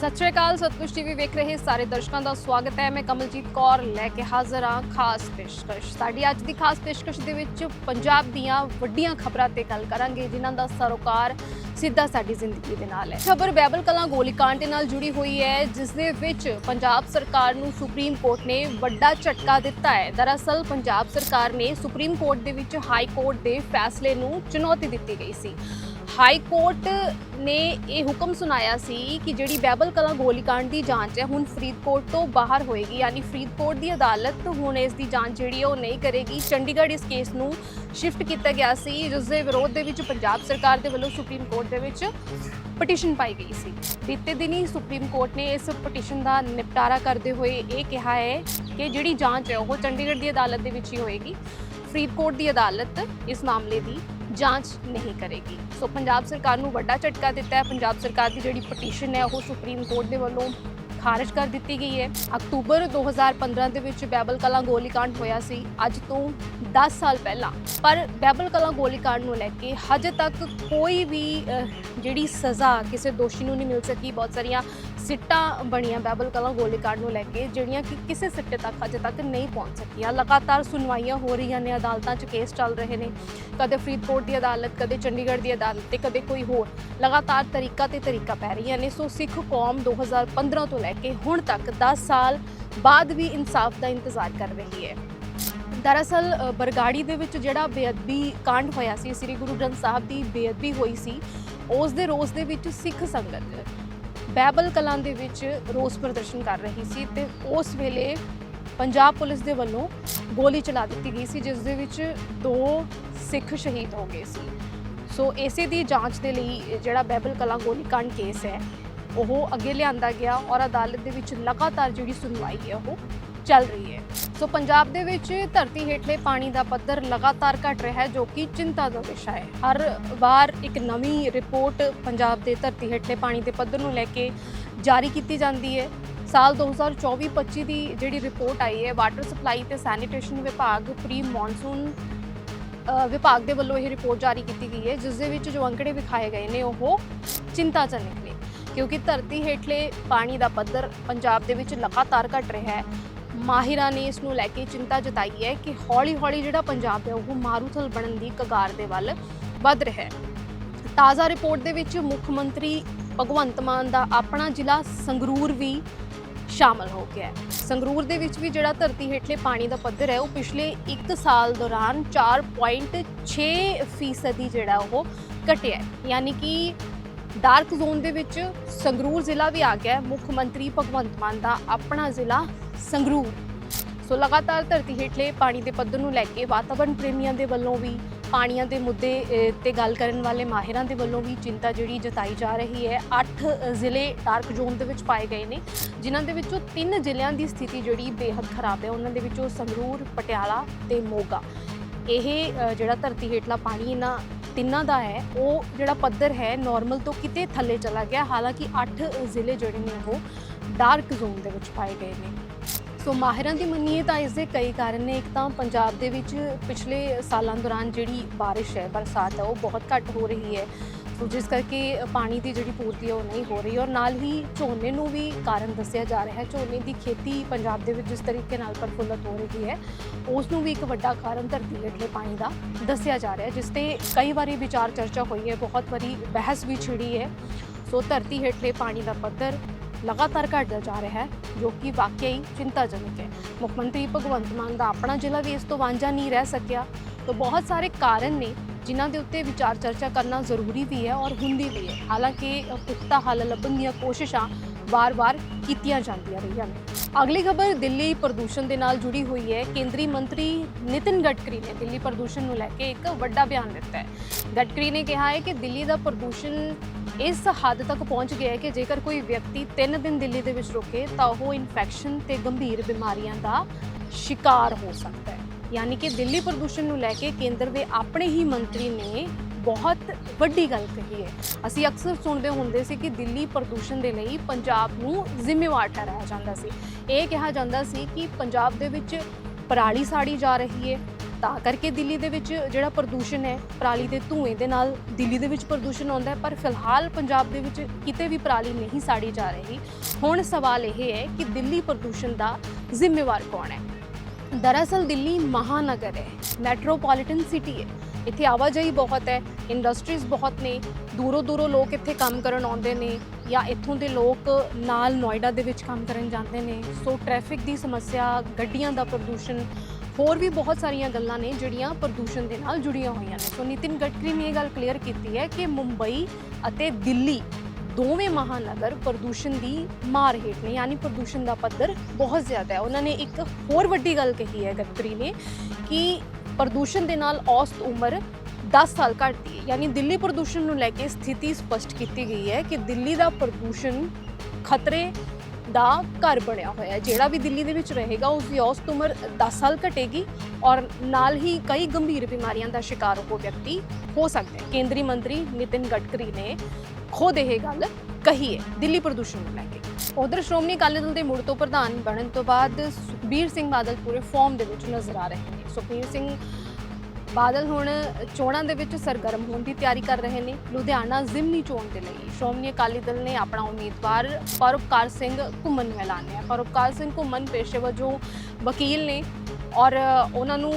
ਸਤਿ ਸ਼੍ਰੀ ਅਕਾਲ ਸਤਿਸ਼ ਟੀਵੀ ਵੇਖ ਰਹੇ ਸਾਰੇ ਦਰਸ਼ਕਾਂ ਦਾ ਸਵਾਗਤ ਹੈ। ਮੈਂ ਕਮਲਜੀਤ ਕੌਰ ਲੈ ਕੇ ਹਾਜ਼ਰ ਹਾਂ ਖਾਸ ਪੇਸ਼ਕਸ਼। ਸਾਡੀ ਅੱਜ ਦੀ ਖਾਸ ਪੇਸ਼ਕਸ਼ ਦੇ ਵਿੱਚ ਪੰਜਾਬ ਦੀਆਂ ਵੱਡੀਆਂ ਖਬਰਾਂ ਤੇ ਗੱਲ ਕਰਾਂਗੇ, ਜਿਨ੍ਹਾਂ ਦਾ ਸਰੋਕਾਰ ਸਿੱਧਾ ਸਾਡੀ ਜ਼ਿੰਦਗੀ ਦੇ ਨਾਲ ਹੈ। ਖਬਰ ਬੈਬਲ ਕਲਾਂ ਗੋਲੀकांड ਦੇ ਨਾਲ ਜੁੜੀ ਹੋਈ ਹੈ, ਜਿਸ ਦੇ ਵਿੱਚ ਪੰਜਾਬ ਸਰਕਾਰ ਨੂੰ ਸੁਪਰੀਮ ਕੋਰਟ ਨੇ ਵੱਡਾ ਝਟਕਾ ਦਿੱਤਾ ਹੈ। ਦਰਅਸਲ, ਪੰਜਾਬ ਸਰਕਾਰ ਨੇ ਸੁਪਰੀਮ ਕੋਰਟ ਦੇ ਵਿੱਚ ਹਾਈ ਕੋਰਟ ਦੇ ਫੈਸਲੇ ਨੂੰ ਚੁਣੌਤੀ ਦਿੱਤੀ ਗਈ ਸੀ। ਹਾਈ ਕੋਰਟ ਨੇ ਇਹ ਹੁਕਮ ਸੁਣਾਇਆ ਸੀ ਕਿ ਜਿਹੜੀ ਬੈਬਲ ਕਲਾਂ ਗੋਲੀकांड ਦੀ ਜਾਂਚ ਹੈ, ਹੁਣ ਫਰੀਦਕੋਟ ਤੋਂ ਬਾਹਰ ਹੋਏਗੀ। ਯਾਨੀ ਫਰੀਦਕੋਟ ਦੀ ਅਦਾਲਤ ਹੁਣ ਇਸ ਦੀ ਜਾਂਚ ਜਿਹੜੀ ਹੈ, ਉਹ ਨਹੀਂ ਕਰੇਗੀ। ਚੰਡੀਗੜ੍ਹ ਇਸ ਕੇਸ ਨੂੰ ਸ਼ਿਫਟ ਕੀਤਾ ਗਿਆ ਸੀ, ਜਿਸ ਦੇ ਵਿਰੋਧ ਦੇ ਵਿੱਚ ਪੰਜਾਬ ਸਰਕਾਰ ਦੇ ਵੱਲੋਂ ਸੁਪਰੀਮ ਕੋਰਟ ਦੇ ਵਿੱਚ ਪਟੀਸ਼ਨ ਪਾਈ ਗਈ ਸੀ। ਬੀਤੇ ਦਿਨੀ ਸੁਪਰੀਮ ਕੋਰਟ ਨੇ ਇਸ ਪਟੀਸ਼ਨ ਦਾ ਨਿਪਟਾਰਾ ਕਰਦੇ ਹੋਏ ਇਹ ਕਿਹਾ ਹੈ ਕਿ ਜਿਹੜੀ ਜਾਂਚ ਹੈ, ਉਹ ਚੰਡੀਗੜ੍ਹ ਦੀ ਅਦਾਲਤ ਦੇ ਵਿੱਚ ਹੀ ਹੋਏਗੀ। ਫਰੀਦਕੋਟ ਦੀ ਅਦਾਲਤ ਇਸ ਮਾਮਲੇ ਦੀ ਜਾਂਚ ਨਹੀਂ ਕਰੇਗੀ। ਸੋ ਪੰਜਾਬ ਸਰਕਾਰ ਨੂੰ ਵੱਡਾ ਝਟਕਾ ਦਿੱਤਾ ਹੈ। ਪੰਜਾਬ ਸਰਕਾਰ ਦੀ ਜਿਹੜੀ ਪਟੀਸ਼ਨ ਹੈ, ਉਹ ਸੁਪਰੀਮ ਕੋਰਟ ਦੇ ਵੱਲੋਂ ਖਾਰਜ ਕਰ ਦਿੱਤੀ ਗਈ ਹੈ। ਅਕਤੂਬਰ 2015 ਦੇ ਵਿੱਚ ਬੈਬਲ ਕਲਾਂ ਗੋਲੀकांड ਹੋਇਆ ਸੀ। ਅੱਜ ਤੋਂ 10 ਸਾਲ ਪਹਿਲਾਂ। ਪਰ ਬੈਬਲ ਕਲਾਂ ਗੋਲੀकांड ਨੂੰ ਲੈ ਕੇ ਹਜੇ ਤੱਕ ਕੋਈ ਵੀ ਜਿਹੜੀ ਸਜ਼ਾ ਕਿਸੇ ਦੋਸ਼ੀ ਨੂੰ ਨਹੀਂ ਮਿਲ ਸਕੀ। ਬਹੁਤ ਸਾਰੀਆਂ ਸਿੱਟਾਂ ਬਣੀਆਂ ਬੈਬਲ ਕਲਾਂ ਗੋਲੀਕਾਂਡ ਨੂੰ ਲੈ ਕੇ, ਜਿਹੜੀਆਂ ਕਿ ਕਿਸੇ ਸਿੱਟੇ ਤੱਕ ਅਜੇ ਤੱਕ ਨਹੀਂ ਪਹੁੰਚ ਸਕੀਆਂ। ਲਗਾਤਾਰ ਸੁਣਵਾਈਆਂ ਹੋ ਰਹੀਆਂ ਨੇ, ਅਦਾਲਤਾਂ 'ਚ ਕੇਸ ਚੱਲ ਰਹੇ ਨੇ। ਕਦੇ ਫਰੀਦਕੋਟ ਦੀ ਅਦਾਲਤ, ਕਦੇ ਚੰਡੀਗੜ੍ਹ ਦੀ ਅਦਾਲਤ ਤੇ ਕਦੇ ਕੋਈ ਹੋਰ। ਲਗਾਤਾਰ ਤਰੀਕਾ ਤੇ ਤਰੀਕਾ ਪੈ ਰਹੀਆਂ ਨੇ। ਸੋ ਸਿੱਖ ਕੌਮ 2015 ਤੋਂ ਲੈ ਕੇ ਹੁਣ ਤੱਕ 10 ਸਾਲ ਬਾਅਦ ਵੀ ਇਨਸਾਫ ਦਾ ਇੰਤਜ਼ਾਰ ਕਰ ਰਹੀ ਹੈ। ਦਰਅਸਲ ਬਰਗਾੜੀ ਦੇ ਵਿੱਚ ਜਿਹੜਾ ਬੇਅਦਬੀ ਕਾਂਡ ਹੋਇਆ ਸੀ, ਸ੍ਰੀ ਗੁਰੂ ਗ੍ਰੰਥ ਸਾਹਿਬ ਦੀ ਬੇਅਦਬੀ ਹੋਈ ਸੀ, ਉਸ ਦੇ ਰੋਸ ਦੇ ਵਿੱਚ ਸਿੱਖ ਸੰਗਤ ਬੈਬਲ ਕਲਾਂ ਦੇ ਵਿੱਚ ਰੋਸ ਪ੍ਰਦਰਸ਼ਨ ਕਰ ਰਹੀ ਸੀ ਤੇ ਉਸ ਵੇਲੇ ਪੰਜਾਬ ਪੁਲਿਸ ਦੇ ਵੱਲੋਂ ਗੋਲੀ ਚਲਾ ਦਿੱਤੀ ਗਈ ਸੀ ਜਿਸ ਦੇ ਵਿੱਚ ਦੋ ਸਿੱਖ ਸ਼ਹੀਦ ਹੋ ਗਏ ਸੀ। ਸੋ ਇਸੇ ਦੀ ਜਾਂਚ ਦੇ ਲਈ ਜਿਹੜਾ ਬੈਬਲ ਕਲਾਂ ਗੋਲੀकांड ਕੇਸ ਹੈ, ਉਹ ਅੱਗੇ ਲਿਆਂਦਾ ਗਿਆ ਔਰ ਅਦਾਲਤ ਦੇ ਵਿੱਚ ਲਗਾਤਾਰ ਜਿਹੜੀ ਸੁਣਵਾਈ ਹੈ, ਉਹ ਚੱਲ ਰਹੀ ਹੈ। ਸੋ ਪੰਜਾਬ ਦੇ ਵਿੱਚ ਧਰਤੀ ਹੇਠਲੇ ਪਾਣੀ ਦਾ ਪੱਧਰ ਲਗਾਤਾਰ ਘਟ ਰਿਹਾ ਹੈ, ਜੋ ਕਿ ਚਿੰਤਾ ਦਾ ਵਿਸ਼ਾ ਹੈ। ਹਰ ਵਾਰ ਇੱਕ ਨਵੀਂ ਰਿਪੋਰਟ ਪੰਜਾਬ ਦੇ ਧਰਤੀ ਹੇਠਲੇ ਪਾਣੀ ਦੇ ਪੱਧਰ ਨੂੰ ਲੈ ਕੇ ਜਾਰੀ ਕੀਤੀ ਜਾਂਦੀ ਹੈ। ਸਾਲ 2024-25 ਦੀ ਜਿਹੜੀ ਰਿਪੋਰਟ ਆਈ ਹੈ, ਵਾਟਰ ਸਪਲਾਈ ਤੇ ਸੈਨੀਟੇਸ਼ਨ ਵਿਭਾਗ ਪ੍ਰੀ ਮੌਨਸੂਨ ਵਿਭਾਗ ਦੇ ਵੱਲੋਂ ਇਹ ਰਿਪੋਰਟ ਜਾਰੀ ਕੀਤੀ ਗਈ ਹੈ, ਜਿਸ ਦੇ ਵਿੱਚ ਜੋ ਅੰਕੜੇ ਵਿਖਾਏ ਗਏ ਨੇ, ਉਹ ਚਿੰਤਾਜਨਕ ਨੇ ਕਿਉਂਕਿ ਧਰਤੀ ਹੇਠਲੇ ਪਾਣੀ ਦਾ ਪੱਧਰ ਪੰਜਾਬ ਦੇ ਵਿੱਚ ਲਗਾਤਾਰ ਘਟ ਰਿਹਾ ਹੈ ਮਾਹਿਰਾਂ ਨੇ ਇਸ ਨੂੰ ਲੈ ਕੇ ਚਿੰਤਾ ਜਤਾਈ ਹੈ ਕਿ ਹੌਲੀ-ਹੌਲੀ ਜਿਹੜਾ ਪੰਜਾਬ ਹੈ, ਉਹ ਮਾਰੂਥਲ ਬਣਨ ਦੀ ਕਗਾਰ ਦੇ ਵੱਲ ਵੱਧ ਰਿਹਾ ਹੈ। ਤਾਜ਼ਾ ਰਿਪੋਰਟ ਦੇ ਵਿੱਚ ਮੁੱਖ ਮੰਤਰੀ ਭਗਵੰਤ ਮਾਨ ਦਾ ਆਪਣਾ ਜ਼ਿਲ੍ਹਾ ਸੰਗਰੂਰ ਵੀ ਸ਼ਾਮਲ ਹੋ ਗਿਆ ਹੈ। ਸੰਗਰੂਰ ਦੇ ਵਿੱਚ ਵੀ ਜਿਹੜਾ ਧਰਤੀ ਹੇਠਲੇ ਪਾਣੀ ਦਾ ਪੱਧਰ ਹੈ, ਉਹ ਪਿਛਲੇ 1 ਸਾਲ ਦੌਰਾਨ 4.6 ਫੀਸਦੀ ਜਿਹੜਾ ਉਹ ਘਟਿਆ ਯਾਨੀ ਕਿ ਡਾਰਕ ਜ਼ੋਨ ਦੇ ਵਿੱਚ ਸੰਗਰੂਰ ਜ਼ਿਲ੍ਹਾ ਵੀ ਆ ਗਿਆ ਹੈ। ਮੁੱਖ ਮੰਤਰੀ ਭਗਵੰਤ ਮਾਨ ਦਾ ਆਪਣਾ ਜ਼ਿਲ੍ਹਾ ਸੰਗਰੂਰ। ਸੋ ਲਗਾਤਾਰ ਧਰਤੀ ਹੇਠਲੇ ਪਾਣੀ ਦੇ ਪੱਧਰ ਨੂੰ ਲੈ ਕੇ ਵਾਤਾਵਰਣ ਪ੍ਰੇਮੀਆਂ ਦੇ ਵੱਲੋਂ ਵੀ, ਪਾਣੀਆਂ ਦੇ ਮੁੱਦੇ ਤੇ ਗੱਲ ਕਰਨ ਵਾਲੇ ਮਾਹਿਰਾਂ ਦੇ ਵੱਲੋਂ ਵੀ ਚਿੰਤਾ ਜਿਹੜੀ ਜਤਾਈ ਜਾ ਰਹੀ ਹੈ। 8 ਜ਼ਿਲ੍ਹੇ ਡਾਰਕ ਜ਼ੋਨ ਦੇ ਵਿੱਚ ਪਾਏ ਗਏ ਨੇ, ਜਿਨ੍ਹਾਂ ਦੇ ਵਿੱਚੋਂ ਤਿੰਨ ਜ਼ਿਲ੍ਹਿਆਂ ਦੀ ਸਥਿਤੀ ਜਿਹੜੀ ਬੇहद ਖਰਾਬ ਹੈ। ਉਹਨਾਂ ਦੇ ਵਿੱਚੋਂ ਸੰਗਰੂਰ, ਪਟਿਆਲਾ ਤੇ ਮੋਗਾ। ਇਹ ਜਿਹੜਾ ਧਰਤੀ ਹੇਠਲਾ ਪਾਣੀ ਇਹਨਾਂ ਤਿੰਨਾਂ ਦਾ ਹੈ, ਉਹ ਜਿਹੜਾ ਪੱਧਰ ਹੈ ਨਾਰਮਲ ਤੋਂ ਕਿਤੇ ਥੱਲੇ ਚਲਾ ਗਿਆ। ਹਾਲਾਂਕਿ 8 ਜ਼ਿਲ੍ਹੇ ਜਿਹੜੇ ਨੇ ਉਹ ਡਾਰਕ ਜ਼ੋਨ ਦੇ ਵਿੱਚ ਪਾਏ ਗਏ ਨੇ। ਸੋ ਮਾਹਿਰਾਂ ਦੀ ਮੰਨੀਏ ਤਾਂ ਇਸ ਦੇ ਕਈ ਕਾਰਨ ਨੇ। ਇੱਕ ਤਾਂ ਪੰਜਾਬ ਦੇ ਵਿੱਚ ਪਿਛਲੇ ਸਾਲਾਂ ਦੌਰਾਨ ਜਿਹੜੀ ਬਾਰਿਸ਼ ਹੈ, ਬਰਸਾਤ ਹੈ, ਉਹ ਬਹੁਤ ਘੱਟ ਹੋ ਰਹੀ ਹੈ। ਸੋ ਜਿਸ ਕਰਕੇ ਪਾਣੀ ਦੀ ਜਿਹੜੀ ਪੂਰਤੀ ਹੈ, ਉਹ ਨਹੀਂ ਹੋ ਰਹੀ। ਔਰ ਨਾਲ ਹੀ ਝੋਨੇ ਨੂੰ ਵੀ ਕਾਰਨ ਦੱਸਿਆ ਜਾ ਰਿਹਾ ਹੈ। ਝੋਨੇ ਦੀ ਖੇਤੀ ਪੰਜਾਬ ਦੇ ਵਿੱਚ ਜਿਸ ਤਰੀਕੇ ਨਾਲ ਪ੍ਰਫੁੱਲਤ ਹੋ ਰਹੀ ਹੈ, ਉਸ ਨੂੰ ਵੀ ਇੱਕ ਵੱਡਾ ਕਾਰਨ ਧਰਤੀ ਹੇਠਲੇ ਪਾਣੀ ਦਾ ਦੱਸਿਆ ਜਾ ਰਿਹਾ ਹੈ, ਜਿਸ ਤੇ ਕਈ ਵਾਰੀ ਵਿਚਾਰ ਚਰਚਾ ਹੋਈ ਹੈ। ਬਹੁਤ ਵਾਰੀ ਬਹਿਸ ਵੀ ਛਿੜੀ ਹੈ। ਸੋ ਧਰਤੀ ਹੇਠਲੇ ਪਾਣੀ ਦਾ ਪੱਧਰ ਲਗਾਤਾਰ ਘਟਦਾ ਜਾ ਰਿਹਾ ਹੈ, ਜੋ ਕਿ ਵਾਕਿਆ ਹੀ ਚਿੰਤਾਜਨਕ ਹੈ। ਮੁੱਖ ਮੰਤਰੀ ਭਗਵੰਤ ਮਾਨ ਦਾ ਆਪਣਾ ਜ਼ਿਲ੍ਹਾ ਵੀ ਇਸ ਤੋਂ ਵਾਂਝਾ ਨਹੀਂ ਰਹਿ ਸਕਿਆ। ਤਾਂ ਬਹੁਤ ਸਾਰੇ ਕਾਰਨ ਨੇ, ਜਿਨ੍ਹਾਂ ਦੇ ਉੱਤੇ ਵਿਚਾਰ ਚਰਚਾ ਕਰਨਾ ਜ਼ਰੂਰੀ ਵੀ ਹੈ ਔਰ ਹੁੰਦੀ ਵੀ ਹੈ। ਹਾਲਾਂਕਿ, ਪੁਖਤਾ ਹੱਲ ਲੱਭਣ ਦੀਆਂ ਕੋਸ਼ਿਸ਼ਾਂ ਵਾਰ-ਵਾਰ ਕੀਤੀਆਂ ਜਾਂਦੀਆਂ ਰਹੀਆਂ ਨੇ। ਅਗਲੀ ਖਬਰ ਦਿੱਲੀ ਪ੍ਰਦੂਸ਼ਣ ਦੇ ਨਾਲ ਜੁੜੀ ਹੋਈ ਹੈ। ਕੇਂਦਰੀ ਮੰਤਰੀ ਨਿਤਿਨ ਗਡਕਰੀ ਨੇ ਦਿੱਲੀ ਪ੍ਰਦੂਸ਼ਣ ਨੂੰ ਲੈ ਕੇ ਇੱਕ ਵੱਡਾ ਬਿਆਨ ਦਿੱਤਾ ਹੈ। ਗਡਕਰੀ ਨੇ ਕਿਹਾ ਹੈ ਕਿ ਦਿੱਲੀ ਦਾ ਪ੍ਰਦੂਸ਼ਣ ਇਸ ਹੱਦ ਤੱਕ ਪਹੁੰਚ ਗਿਆ ਹੈ ਕਿ ਜੇਕਰ ਕੋਈ ਵਿਅਕਤੀ 3 ਦਿਨ ਦਿੱਲੀ ਦੇ ਵਿੱਚ ਰੁਕੇ, ਤਾਂ ਉਹ ਇਨਫੈਕਸ਼ਨ ਤੇ ਗੰਭੀਰ ਬਿਮਾਰੀਆਂ ਦਾ ਸ਼ਿਕਾਰ ਹੋ ਸਕਦਾ ਹੈ। ਯਾਨੀ ਕਿ ਦਿੱਲੀ ਪ੍ਰਦੂਸ਼ਣ ਨੂੰ ਲੈ ਕੇ ਕੇਂਦਰ ਦੇ ਆਪਣੇ ਹੀ ਮੰਤਰੀ ਨੇ ਬਹੁਤ ਵੱਡੀ ਗੱਲ ਕਹੀ ਹੈ। ਅਸੀਂ ਅਕਸਰ ਸੁਣਦੇ ਹੁੰਦੇ ਸੀ ਕਿ ਦਿੱਲੀ ਪ੍ਰਦੂਸ਼ਣ ਦੇ ਲਈ ਪੰਜਾਬ ਨੂੰ ਜ਼ਿੰਮੇਵਾਰ ਠਹਿਰਾਇਆ ਜਾਂਦਾ ਸੀ। ਇਹ ਕਿਹਾ ਜਾਂਦਾ ਸੀ ਕਿ ਪੰਜਾਬ ਦੇ ਵਿੱਚ ਪਰਾਲੀ ਸਾੜੀ ਜਾ ਰਹੀ ਹੈ। ਤਾਂ ਕਰਕੇ ਦਿੱਲੀ ਦੇ ਵਿੱਚ ਜਿਹੜਾ ਪ੍ਰਦੂਸ਼ਣ ਹੈ, ਪਰਾਲੀ ਦੇ ਧੂਏ ਦੇ ਨਾਲ ਦਿੱਲੀ ਦੇ ਵਿੱਚ ਪ੍ਰਦੂਸ਼ਣ ਆਉਂਦਾ ਹੈ, ਪਰ ਫਿਲਹਾਲ ਪੰਜਾਬ ਦੇ ਵਿੱਚ ਕਿਤੇ ਵੀ ਪਰਾਲੀ ਨਹੀਂ ਸਾੜੀ ਜਾ ਰਹੀ। ਹੁਣ ਸਵਾਲ ਇਹ ਹੈ ਕਿ ਦਿੱਲੀ ਪ੍ਰਦੂਸ਼ਣ ਦਾ ਜ਼ਿੰਮੇਵਾਰ ਕੌਣ ਹੈ? ਦਰਅਸਲ ਦਿੱਲੀ ਮਹਾਨਗਰ ਹੈ ਮੈਟਰੋਪੋਲੀਟਨ ਸਿਟੀ ਹੈ। ਇੱਥੇ ਆਵਾਜਾਈ ਬਹੁਤ ਹੈ ਇੰਡਸਟਰੀਜ਼ ਬਹੁਤ ਨੇ, ਦੂਰੋਂ ਦੂਰੋਂ ਲੋਕ ਇੱਥੇ ਕੰਮ ਕਰਨ ਆਉਂਦੇ ਨੇ ਜਾਂ ਇੱਥੋਂ ਦੇ ਲੋਕ ਨਾਲ ਨੋਇਡਾ ਦੇ ਵਿੱਚ ਕੰਮ ਕਰਨ ਜਾਂਦੇ ਨੇ। ਸੋ ਟ੍ਰੈਫਿਕ ਦੀ ਸਮੱਸਿਆ, ਗੱਡੀਆਂ ਦਾ ਪ੍ਰਦੂਸ਼ਣ, ਹੋਰ ਵੀ ਬਹੁਤ ਸਾਰੀਆਂ ਗੱਲਾਂ ਨੇ ਜਿਹੜੀਆਂ ਪ੍ਰਦੂਸ਼ਣ ਦੇ ਨਾਲ ਜੁੜੀਆਂ ਹੋਈਆਂ ਨੇ। ਸੋ ਨਿਤਿਨ ਗਡਕਰੀ ਨੇ ਇਹ ਗੱਲ ਕਲੀਅਰ ਕੀਤੀ ਹੈ ਕਿ ਮੁੰਬਈ ਅਤੇ ਦਿੱਲੀ ਦੋਵੇਂ ਮਹਾਨਗਰ ਪ੍ਰਦੂਸ਼ਣ ਦੀ ਮਾਰ ਹੇਠ ਨੇ, ਯਾਨੀ ਪ੍ਰਦੂਸ਼ਣ ਦਾ ਪੱਧਰ ਬਹੁਤ ਜ਼ਿਆਦਾ ਹੈ। ਉਹਨਾਂ ਨੇ ਇੱਕ ਹੋਰ ਵੱਡੀ ਗੱਲ ਕਹੀ ਹੈ ਗਡਕਰੀ ਨੇ ਕਿ ਪ੍ਰਦੂਸ਼ਣ ਦੇ ਨਾਲ ਔਸਤ ਉਮਰ 10 ਸਾਲ ਘਟਦੀ ਹੈ। ਯਾਨੀ ਦਿੱਲੀ ਪ੍ਰਦੂਸ਼ਣ ਨੂੰ ਲੈ ਕੇ ਸਥਿਤੀ ਸਪਸ਼ਟ ਕੀਤੀ ਗਈ ਹੈ ਕਿ ਦਿੱਲੀ ਦਾ ਪ੍ਰਦੂਸ਼ਣ ਖਤਰੇ ਦਾ ਘਰ ਬਣਿਆ ਹੋਇਆ ਹੈ। ਜਿਹੜਾ ਵੀ ਦਿੱਲੀ ਦੇ ਵਿੱਚ ਰਹੇਗਾ ਉਸ ਦੀ ਔਸਤ ਉਮਰ 10 ਸਾਲ ਘਟੇਗੀ ਔਰ ਨਾਲ ਹੀ ਕਈ ਗੰਭੀਰ ਬਿਮਾਰੀਆਂ ਦਾ ਸ਼ਿਕਾਰ ਉਹ ਵਿਅਕਤੀ ਹੋ ਸਕਦਾ ਹੈ। ਕੇਂਦਰੀ ਮੰਤਰੀ ਨਿਤਿਨ ਗਡਕਰੀ ਨੇ ਖੁਦ ਇਹ ਗੱਲ ਕਹੀ ਹੈ ਦਿੱਲੀ ਪ੍ਰਦੂਸ਼ਣ ਨੂੰ ਲੈ ਕੇ। ਉਧਰ ਸ਼੍ਰੋਮਣੀ ਅਕਾਲੀ ਦਲ ਦੇ ਮੁੜ ਤੋਂ ਪ੍ਰਧਾਨ ਬਣਨ ਤੋਂ ਬਾਅਦ ਸੁਖਬੀਰ ਸਿੰਘ ਬਾਦਲ ਪੂਰੇ ਫਾਰਮ ਦੇ ਵਿੱਚ ਨਜ਼ਰ ਆ ਰਹੇ ਨੇ। ਸੁਖਬੀਰ ਸਿੰਘ ਬਾਦਲ ਹੁਣ ਚੋਣਾਂ ਦੇ ਵਿੱਚ ਸਰਗਰਮ ਹੋਣ ਦੀ ਤਿਆਰੀ ਕਰ ਰਹੇ ਨੇ। ਲੁਧਿਆਣਾ ਜ਼ਿਮਨੀ ਚੋਣ ਦੇ ਲਈ ਸ਼੍ਰੋਮਣੀ ਅਕਾਲੀ ਦਲ ਨੇ ਆਪਣਾ ਉਮੀਦਵਾਰ ਪਰਉਪਕਾਰ ਸਿੰਘ ਘੁੰਮਣ ਨੂੰ ਐਲਾਨਿਆ ਪਰਉਪਕਾਰ ਸਿੰਘ ਘੁੰਮਣ ਪੇਸ਼ੇ ਵਜੋਂ ਵਕੀਲ ਨੇ ਔਰ ਉਹਨਾਂ ਨੂੰ